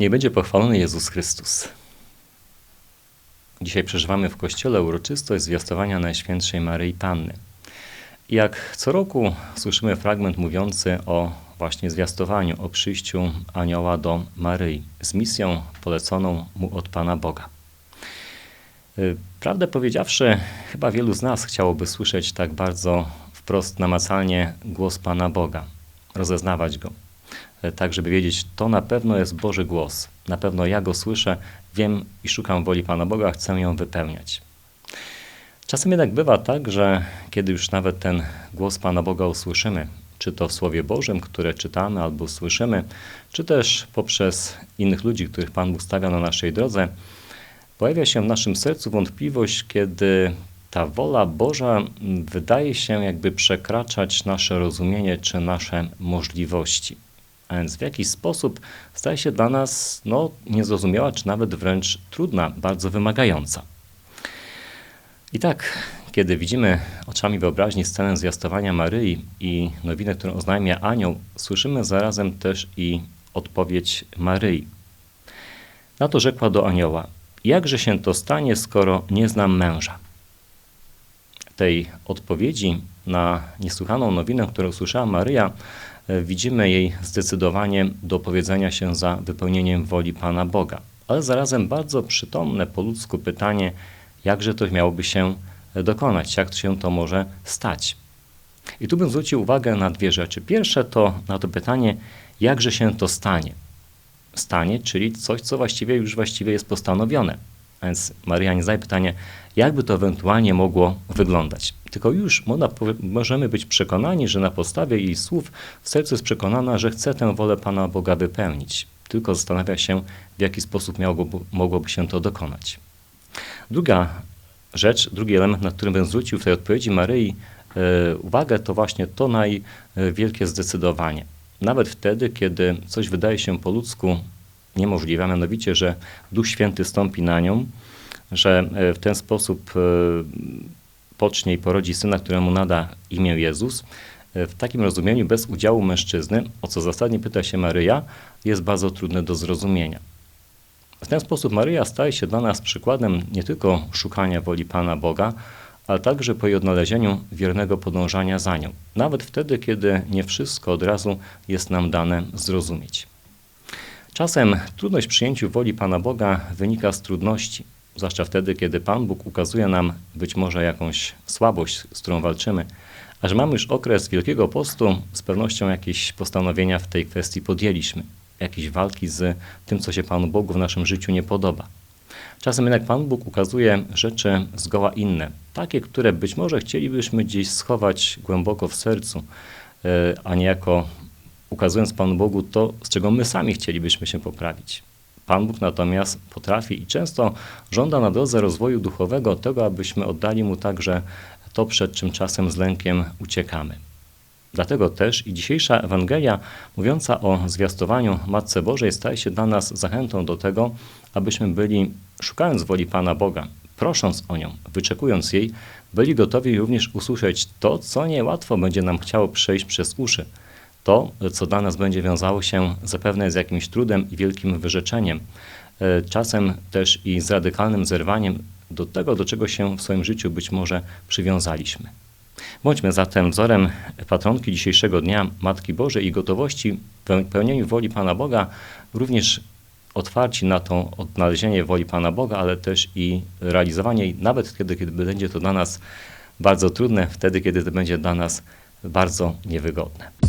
Niech będzie pochwalony Jezus Chrystus. Dzisiaj przeżywamy w Kościele uroczystość zwiastowania Najświętszej Maryi Panny. Jak co roku słyszymy fragment mówiący o właśnie zwiastowaniu, o przyjściu anioła do Maryi z misją poleconą mu od Pana Boga. Y, Prawdę powiedziawszy, chyba wielu z nas chciałoby słyszeć tak bardzo wprost, namacalnie głos Pana Boga, rozeznawać go tak żeby wiedzieć, to na pewno jest Boży głos. Na pewno ja go słyszę, wiem i szukam woli Pana Boga, chcę ją wypełniać. Czasem jednak bywa tak, że kiedy już nawet ten głos Pana Boga usłyszymy, czy to w Słowie Bożym, które czytamy albo słyszymy, czy też poprzez innych ludzi, których Pan Bóg stawia na naszej drodze, pojawia się w naszym sercu wątpliwość, kiedy ta wola Boża wydaje się jakby przekraczać nasze rozumienie czy nasze możliwości a więc w jakiś sposób staje się dla nas no, niezrozumiała, czy nawet wręcz trudna, bardzo wymagająca. I tak, kiedy widzimy oczami wyobraźni scenę zwiastowania Maryi i nowinę, którą oznajmia anioł, słyszymy zarazem też i odpowiedź Maryi. Na to rzekła do anioła: Jakże się to stanie, skoro nie znam męża? Tej odpowiedzi na niesłychaną nowinę, którą usłyszała Maryja, widzimy jej zdecydowanie do powiedzenia się za wypełnieniem woli Pana Boga. Ale zarazem bardzo przytomne po ludzku pytanie, jakże to miałoby się dokonać, jak się to może stać. I tu bym zwrócił uwagę na dwie rzeczy. Pierwsze to na to pytanie, jakże się to stanie. Stanie, czyli coś, co właściwie już właściwie jest postanowione. Więc Maria nie zadaje pytanie, jakby to ewentualnie mogło wyglądać. Tylko już możemy być przekonani, że na podstawie jej słów w sercu jest przekonana, że chce tę wolę Pana Boga wypełnić. Tylko zastanawia się, w jaki sposób miałoby, mogłoby się to dokonać. Druga rzecz, drugi element, na którym bym zwrócił w tej odpowiedzi Maryi e, uwagę, to właśnie to najwielkie zdecydowanie. Nawet wtedy, kiedy coś wydaje się po ludzku niemożliwe, mianowicie, że Duch Święty stąpi na nią, że e, w ten sposób e, pocznie i porodzi syna, któremu nada imię Jezus. E, w takim rozumieniu bez udziału mężczyzny, o co zasadnie pyta się Maryja, jest bardzo trudne do zrozumienia. W ten sposób Maryja staje się dla nas przykładem nie tylko szukania woli Pana Boga, ale także po jej odnalezieniu wiernego podążania za nią, nawet wtedy, kiedy nie wszystko od razu jest nam dane zrozumieć. Czasem trudność przyjęciu woli Pana Boga wynika z trudności, zwłaszcza wtedy, kiedy Pan Bóg ukazuje nam być może jakąś słabość, z którą walczymy, a że mamy już okres Wielkiego Postu, z pewnością jakieś postanowienia w tej kwestii podjęliśmy, jakieś walki z tym, co się Panu Bogu w naszym życiu nie podoba. Czasem jednak Pan Bóg ukazuje rzeczy zgoła inne, takie, które być może chcielibyśmy gdzieś schować głęboko w sercu, e, a niejako ukazując Panu Bogu to, z czego my sami chcielibyśmy się poprawić. Pan Bóg natomiast potrafi i często żąda na drodze rozwoju duchowego tego, abyśmy oddali Mu także to, przed czym czasem z lękiem uciekamy. Dlatego też i dzisiejsza Ewangelia mówiąca o zwiastowaniu Matce Bożej staje się dla nas zachętą do tego, abyśmy byli, szukając woli Pana Boga, prosząc o nią, wyczekując jej, byli gotowi również usłyszeć to, co niełatwo będzie nam chciało przejść przez uszy – to, co dla nas będzie wiązało się zapewne z jakimś trudem i wielkim wyrzeczeniem, e, czasem też i z radykalnym zerwaniem do tego, do czego się w swoim życiu być może przywiązaliśmy. Bądźmy zatem wzorem patronki dzisiejszego dnia Matki Bożej i gotowości w pełnieniu woli Pana Boga, również otwarci na to odnalezienie woli Pana Boga, ale też i realizowanie jej, nawet wtedy, kiedy będzie to dla nas bardzo trudne, wtedy, kiedy to będzie dla nas bardzo niewygodne.